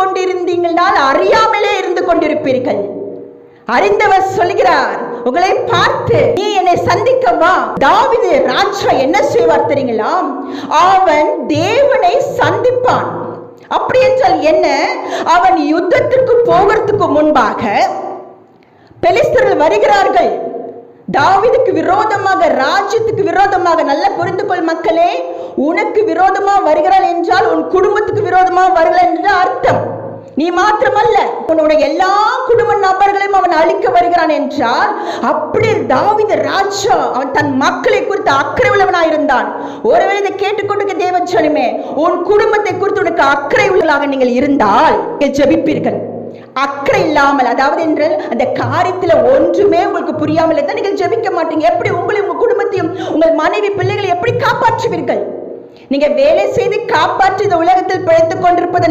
கொண்டிருந்தீங்களால் அறியாமலே இருந்து கொண்டிருப்பீர்கள். அறிந்தவர் சொல்கிறார் உங்களை பார்த்து நீ என்னை சந்திக்க வா. தாவிது ராஜா என்ன செய்வார் தெரியுங்களா? அவன் தேவனை சந்திப்பான். அப்படி என்றால் என்ன? அவன் யுத்தத்திற்கு போகிறதுக்கு முன்பாக பெலிஸ்தர்கள் வருகிறார்கள். தாவிதுக்கு விரோதமாக ராஜ்யத்துக்கு விரோதமாக நல்ல புரிந்து கொள் மக்களே உனக்கு விரோதமா வருகிறாள் என்றால் உன் குடும்பத்துக்கு விரோதமா வருகிறாள் என்று நீ மாத்திரமல்ல உன்னுடைய எல்லா குடும்ப நபர்களையும் அவன் அழிக்க வருகிறான் என்றால் அப்படி தாவித ராஜா அவன் தன் மக்களை குறித்து அக்கறை உள்ளவனாயிருந்தான் ஒருவேளை இதை கேட்டுக்கொண்டு தேவச்சனமே உன் குடும்பத்தை குறித்து உனக்கு அக்கறை உள்ளதாக நீங்கள் இருந்தால் ஜெபிப்பீர்கள். அக்கறை இல்லாமல் அதாவது என்றால் அந்த காரியத்துல ஒன்றுமே உங்களுக்கு புரியாமல் இருந்தால் நீங்கள் ஜெபிக்க மாட்டீங்க. எப்படி உங்களை உங்க குடும்பத்தையும் உங்கள் மனைவி பிள்ளைகளை எப்படி காப்பாற்றுவீர்கள்? நீங்க வேலை செய்து காப்பாற்றி இந்த உலகத்தில் பிழைத்துக் கொண்டிருப்பது